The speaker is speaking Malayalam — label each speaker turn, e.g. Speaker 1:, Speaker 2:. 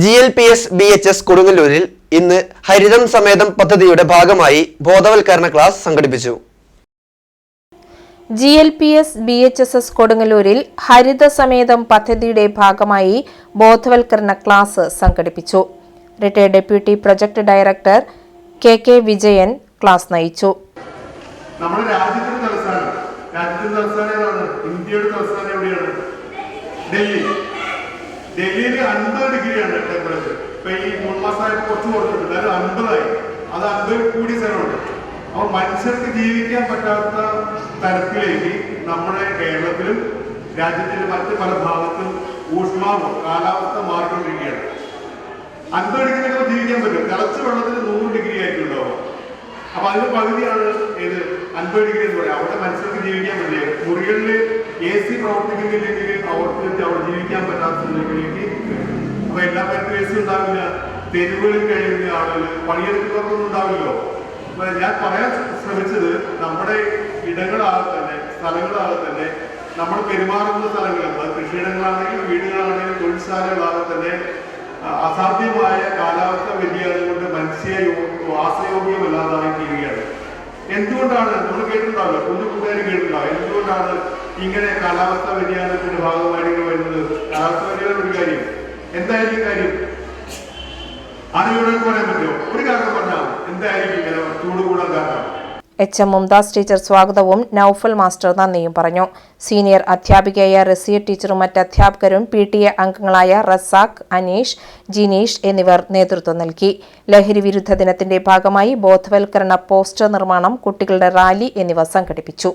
Speaker 1: G L P S B H S കൊടുങ്ങല്ലൂരിൽ ഇന്ന് ഹരിതം സമേതം പദ്ധതിയുടെ ഭാഗമായി ബോധവൽക്കരണ ക്ലാസ് സംഘടിപ്പിച്ചു.
Speaker 2: G L P S B H S S കൊടുങ്ങല്ലൂരിൽ ഹരിത സമേതം പദ്ധതിയുടെ ഭാഗമായി ബോധവൽക്കരണ ക്ലാസ് സംഘടിപ്പിച്ചു. Retired deputy project director K K Vijayan class നയിച്ചു.
Speaker 3: നമ്മുടെ രാജ്യത്തിന്റെ തലസ്ഥാനം രാജ്യത്തിന്റെ തലസ്ഥാനം ഇന്ത്യയുടെ തലസ്ഥാനം എവിടെയാണ്? ഡൽഹി. ഡൽഹിയിൽ അൻപത് ഡിഗ്രിയാണ് ടെമ്പറേച്ചർ ഇപ്പൊ ഈ മൂന്ന് മാസമായിട്ട് കുറച്ച് കുറഞ്ഞിട്ടുണ്ട് അതായത് അൻപതായി. അത് അൻപത് കൂടി സ്ഥലമുണ്ട്. അപ്പൊ മനുഷ്യർക്ക് ജീവിക്കാൻ പറ്റാത്ത തരത്തിലേക്ക് നമ്മുടെ കേരളത്തിലും രാജ്യത്തിന്റെ മറ്റ് പല ഭാഗത്തും ഊഷ്മാവ് കാലാവസ്ഥ മാറിക്കൊണ്ടിരിക്കുകയാണ്. അൻപത് ഡിഗ്രിയൊക്കെ ജീവിക്കാൻ പറ്റും. തിളച്ച വെള്ളത്തിന് നൂറ് ഡിഗ്രി ആയിരിക്കും ഉണ്ടാവും അപ്പൊ അതിന് പകുതിയാണ് ഏത്? അൻപത് ഡിഗ്രി എന്ന് പറയാം. അവിടെ മനുഷ്യർക്ക് ജീവിക്കാൻ പറ്റില്ല? മുറികളിൽ എ സി പ്രവർത്തിക്കുന്നില്ലെങ്കിൽ അവർക്ക് അവിടെ ജീവിക്കാൻ പറ്റാത്തതിലേക്ക് അപ്പൊ എല്ലാ പേർക്കും എ സി ഉണ്ടാവില്ല. തെരുവുകളിൽ കഴിയുന്ന ആളുകൾ പണിയെടുക്കുന്നവർക്കൊന്നും ഉണ്ടാവില്ലോ അപ്പൊ ഞാൻ പറയാൻ ശ്രമിച്ചത് നമ്മുടെ ഇടങ്ങളാകെ തന്നെ സ്ഥലങ്ങളാകെ തന്നെ നമ്മൾ പെരുമാറുന്ന സ്ഥലങ്ങൾ അത് കൃഷിയിടങ്ങളാണെങ്കിലും വീടുകളാണെങ്കിലും തൊഴിൽശാലകളാകെ തന്നെ അസാധ്യമായ കാലാവസ്ഥ വ്യതിയാനം കൊണ്ട് മനുഷ്യ യോ- വാസയോഗ്യമല്ലാതായി തീരുകയാണ്. എന്തുകൊണ്ടാണ് നമ്മൾ കേട്ടിട്ടുണ്ടാവില്ല? കുഞ്ഞു കൂട്ടുകാരും കേട്ടിട്ടുണ്ടാവും എന്തുകൊണ്ടാണ് ഇങ്ങനെ കാലാവസ്ഥ വ്യതിയാനത്തിന്റെ ഭാഗമായിട്ട് വരുന്നത്? കാലാവസ്ഥ വ്യതിയാനം ഒരു കാര്യം.
Speaker 2: എച്ച് എം മുംതാസ് ടീച്ചർ സ്വാഗതവും നൌഫൽ മാസ്റ്റർ നന്ദിയും പറഞ്ഞു. സീനിയർ അധ്യാപികയായ റസിയ ടീച്ചറും മറ്റ് അധ്യാപകരും പി ടി എ അംഗങ്ങളായ റസാഖ് അനീഷ് ജിനീഷ് എന്നിവർ നേതൃത്വം നൽകി. ലഹരി വിരുദ്ധ ദിനത്തിന്റെ ഭാഗമായി ബോധവൽക്കരണ പോസ്റ്റർ നിർമ്മാണം കുട്ടികളുടെ റാലി എന്നിവ സംഘടിപ്പിച്ചു.